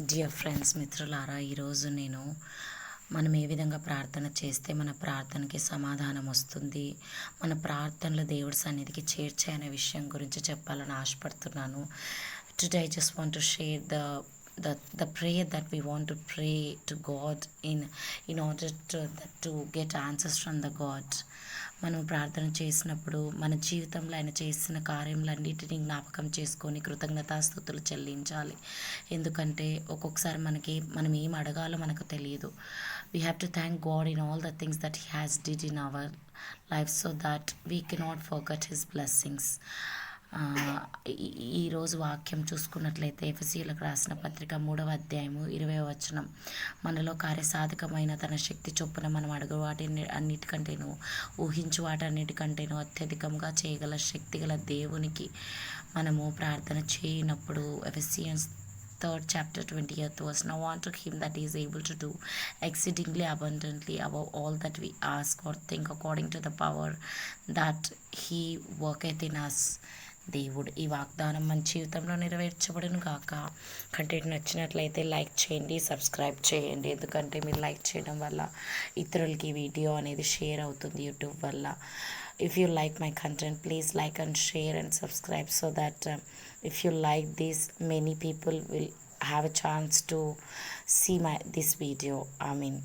Dear friends మిత్రులారా ఈరోజు నేను మనం ఏ విధంగా ప్రార్థన చేస్తే మన ప్రార్థనకి సమాధానం వస్తుంది మన ప్రార్థనలు దేవుడి సన్నిధికి చేర్చే అనే విషయం గురించి చెప్పాలని ఆశపడుతున్నాను. Today I just want to share the the the prayer that we want to pray to God in in order to to get answers from the God. మనం ప్రార్థన చేసినప్పుడు మన జీవితంలో ఆయన చేసిన కార్యములన్నిటినీ జ్ఞాపకం చేసుకొని కృతజ్ఞతాస్థుతులు చెల్లించాలి. ఎందుకంటే ఒక్కొక్కసారి మనకి మనం ఏం అడగాలో మనకు తెలియదు. We have to thank God in all the things that he has did in our life so that we cannot forget his blessings ఈరోజు వాక్యం చూసుకున్నట్లయితే ఎఫ్సీలకు రాసిన పత్రిక మూడవ అధ్యాయము ఇరవై వచనం. మనలో కార్యసాధకమైన తన శక్తి చొప్పున మనం అడుగు వాటి అన్నిటికంటేను ఊహించు వాటన్నిటికంటేను అత్యధికంగా చేయగల శక్తి గల దేవునికి మనము ప్రార్థన చేయనప్పుడు Ephesians eighth verse. 20th want to him that is able to do exceedingly abundantly above all that we ask or think according to the power that he worketh in us అస్ దేవుడు ఈ వాగ్దానం మన జీవితంలో నెరవేర్చబడను కాక కంటెంట్ నచ్చినట్లయితే like చేయండి subscribe చేయండి. ఎందుకంటే మీరు లైక్ చేయడం వల్ల ఇతరులకి వీడియో అనేది షేర్ అవుతుంది యూట్యూబ్ వల్ల. If you like my content please like and share and subscribe so that if you like this many people will have a chance to see my this video I mean